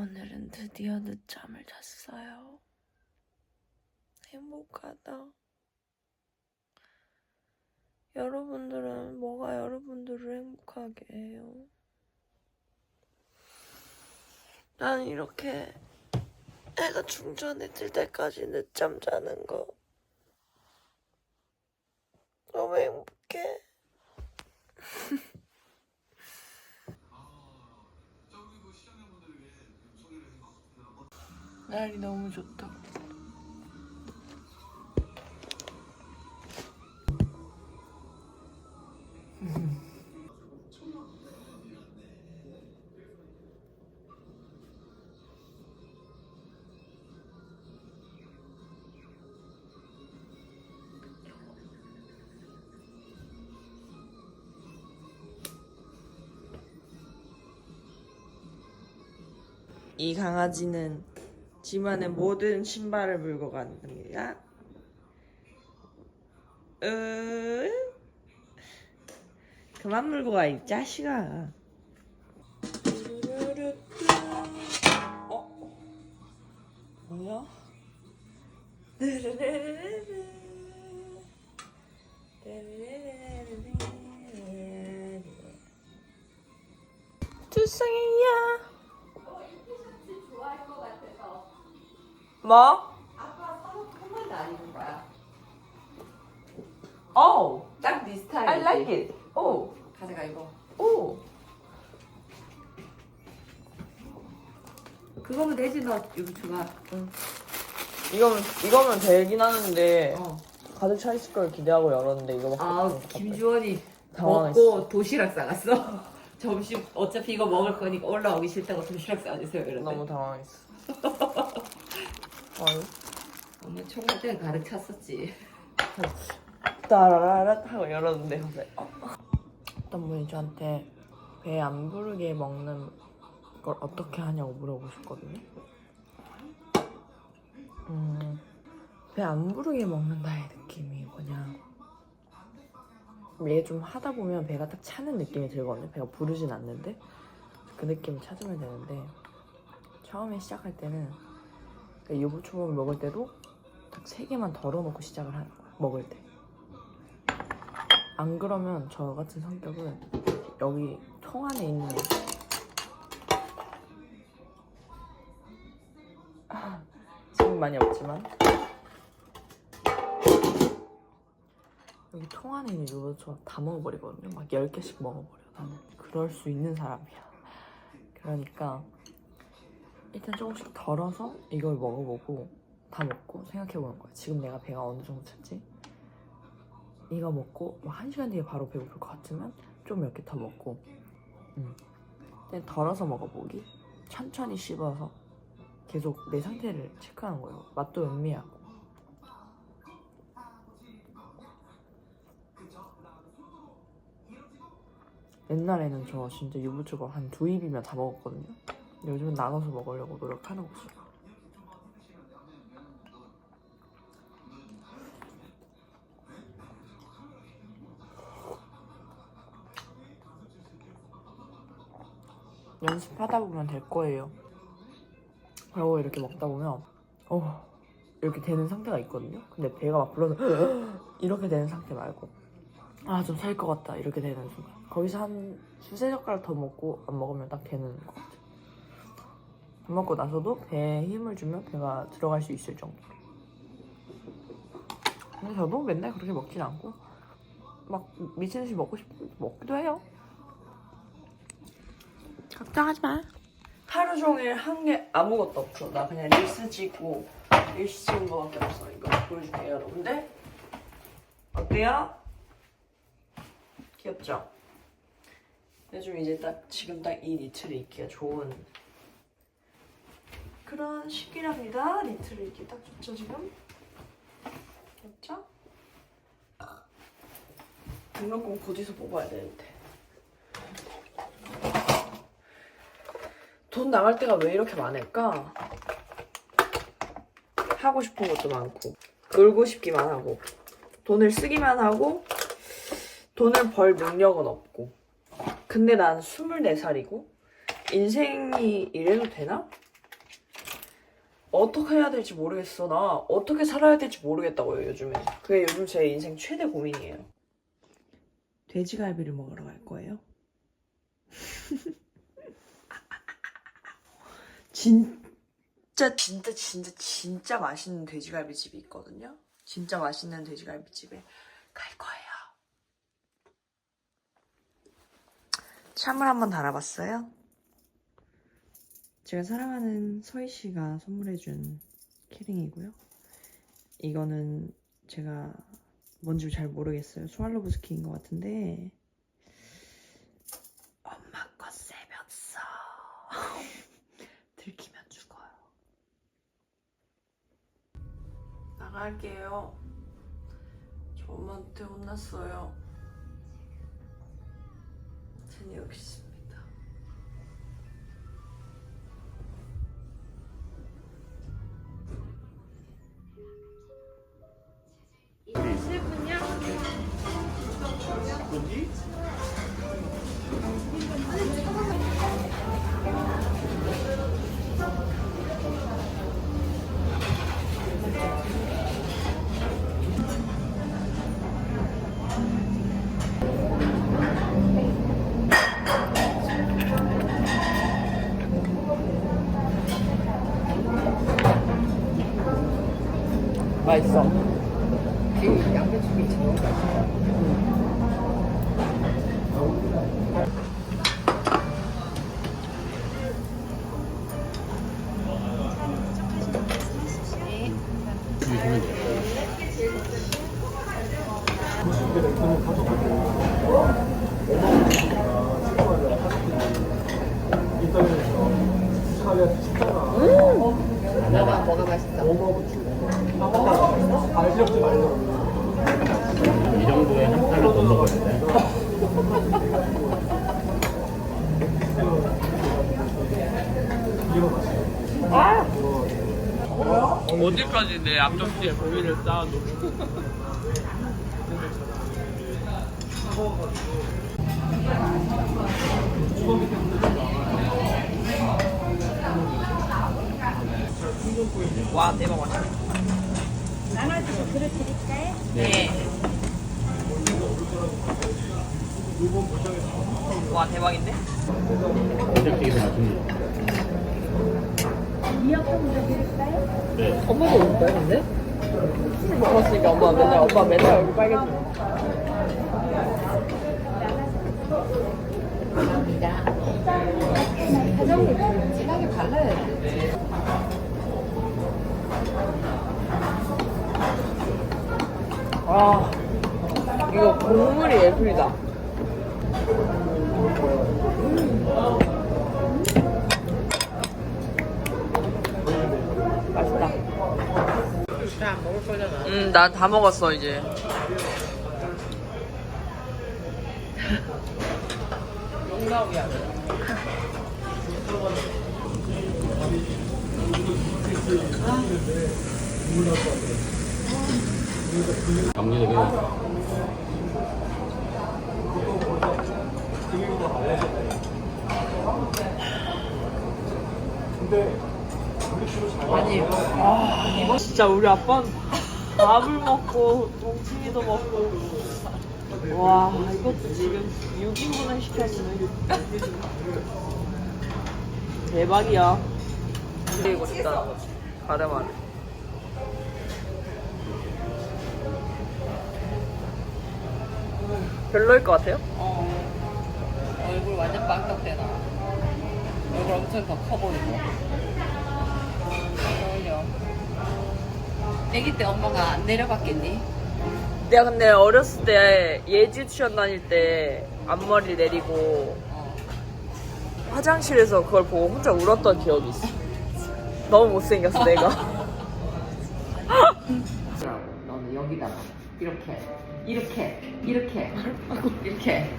오늘은 드디어 늦잠을 잤어요. 행복하다. 여러분들은 뭐가 여러분들을 행복하게 해요? 난 이렇게 중천에 뜰 때까지 늦잠 자는 거 너무 행복해. 날이 너무 좋다. 이 강아지는 집안의 모든 신발을 물고 갑니다. 으 그만 물고 가, 이 자식아. 어? 뭐야? 투성이야. 뭐? 아빠 사고 한 번도 안 입은 거야. Oh, 딱 네 스타일. I like it. Oh, 가져가 이거. oh. 그거면 되지 너 이거 좋아. 이거면 이거면 되긴 하는데 어. 가득 차 있을 걸 기대하고 열었는데 이거밖에 아 없어. 김주원이 당황했어. 먹고 도시락 싸갔어. 점심 어차피 이거 먹을 거니까 올라오기 싫다고 도시락 싸주세요 이러는데. 너무 당황했어. 아유, 엄마 총각 때는 가득 찼었지. 따라라라 하고 열었는데 갑자기 어. 어떤 분이 저한테 배 안 부르게 먹는 걸 어떻게 하냐고 물어보셨거든요. 음, 배 안 부르게 먹는다의 느낌이 뭐냐. 얘 좀 하다 보면 배가 딱 차는 느낌이 들거든요. 배가 부르진 않는데 그 느낌을 찾으면 되는데 처음에 시작할 때는 그러니까 유부초밥을 먹을 때도 딱 세 개만 덜어놓고 시작을 하는 거야. 먹을 때. 안 그러면 저 같은 성격은 여기 통 안에 있는 아, 지금 많이 없지만 여기 통 안에 있는 요거처럼 다 먹어버리거든요. 막 10개씩 먹어버려. 나는 그럴 수 있는 사람이야. 그러니까 일단 조금씩 덜어서 이걸 먹어보고 다 먹고 생각해보는 거야. 지금 내가 배가 어느 정도 찼지? 이거 먹고 뭐한 시간 뒤에 바로 배고플 것 같으면 좀 몇 개 더 먹고 음. 그냥 덜어서 먹어보기 천천히 씹어서 계속 내 상태를 체크하는 거예요 맛도 음미하고 옛날에는 저 진짜 유부초밥 한 두 입이면 다 먹었거든요 요즘은 나눠서 먹으려고 노력하는 거죠 연습하다 보면 될 거예요. 그리고 이렇게 먹다 보면 어 이렇게 되는 상태가 있거든요. 근데 배가 막 불러서 이렇게 되는 상태 말고 아 좀 살 것 같다 이렇게 되는 순간 거기서 한 두세 젓가락 더 먹고 안 먹으면 딱 되는 것 같아요. 밥 먹고 나서도 배에 힘을 주면 배가 들어갈 수 있을 정도. 근데 저도 맨날 그렇게 먹진 않고 막 미친 듯이 먹고 싶으면 먹기도 해요. 걱정하지 마. 하루 종일 한 게 아무것도 없어. 나 그냥 릴스 찍고 릴스 찍은 거밖에 없어. 이거 보여줄게요, 여러분들. 어때요? 귀엽죠? 요즘 이제 딱 지금 딱 이 니트를 입기가 좋은 그런 시기랍니다. 니트를 입기 딱 좋죠 지금? 귀엽죠? 등록금 어디서 뽑아야 되는데. 돈 나갈 때가 왜 이렇게 많을까? 하고 싶은 것도 많고 놀고 싶기만 하고 돈을 쓰기만 하고 돈을 벌 능력은 없고 근데 난 24살이고 인생이 이래도 되나? 어떻게 해야 될지 모르겠어. 나 어떻게 살아야 될지 모르겠다고요, 요즘에. 그게 요즘 제 인생 최대 고민이에요. 돼지갈비를 먹으러 갈 거예요. 진짜 진짜 진짜 진짜 맛있는 돼지갈비 집이 있거든요. 진짜 맛있는 돼지갈비 집에 갈 거예요. 참을 한번 달아봤어요. 제가 사랑하는 서희 씨가 선물해준 키링이고요. 이거는 제가 뭔지 잘 모르겠어요. 스왈로브 스키인 것 같은데 엄마 거 세면서 들키면 죽어요. 나갈게요. 저 엄마한테 혼났어요. 제니 여기 맛있어. 이 양배추김치 너무 맛있어. 뭐가 뭐가 맛있어? 이 정도에 한 판을 더 먹어야 돼. 어디까지 내 앞접시에 고기를 쌓아놓고. 와 대박 맛있다 네. 와 대박인데? 된장찌개도 맛있는 네. 엄마도 올 거야 근데? 술 먹었으니까 엄마 맨날 오빠 맨날 얼굴 빨개져 화장을 좀 진하게 발라야 돼. 아 이거 국물이 예술이다 맛있다 다안 먹을. 음, 난다 먹었어, 이제. 용나오야. 정리되게 아니, 아, 진짜 우리 아빠는 밥을 먹고, 동치미도 먹고. 와, 이것도 지금 6인분을 시켰네. 대박이야. 그리고 싶다, 가르마를. 별로일 것 같아요? 어. 얼굴 완전 빵떡대나. 얼굴 엄청 더 커 보이고. 어울려. 아기 때 엄마가 안 내려봤겠니? 내가 근데 어렸을 때 예지 유치원 다닐 때 앞머리 내리고 어. 화장실에서 그걸 보고 혼자 울었던 기억이 있어. 너무 못생겼어, 내가. 너는 여기다가 이렇게 이렇게 이렇게 이렇게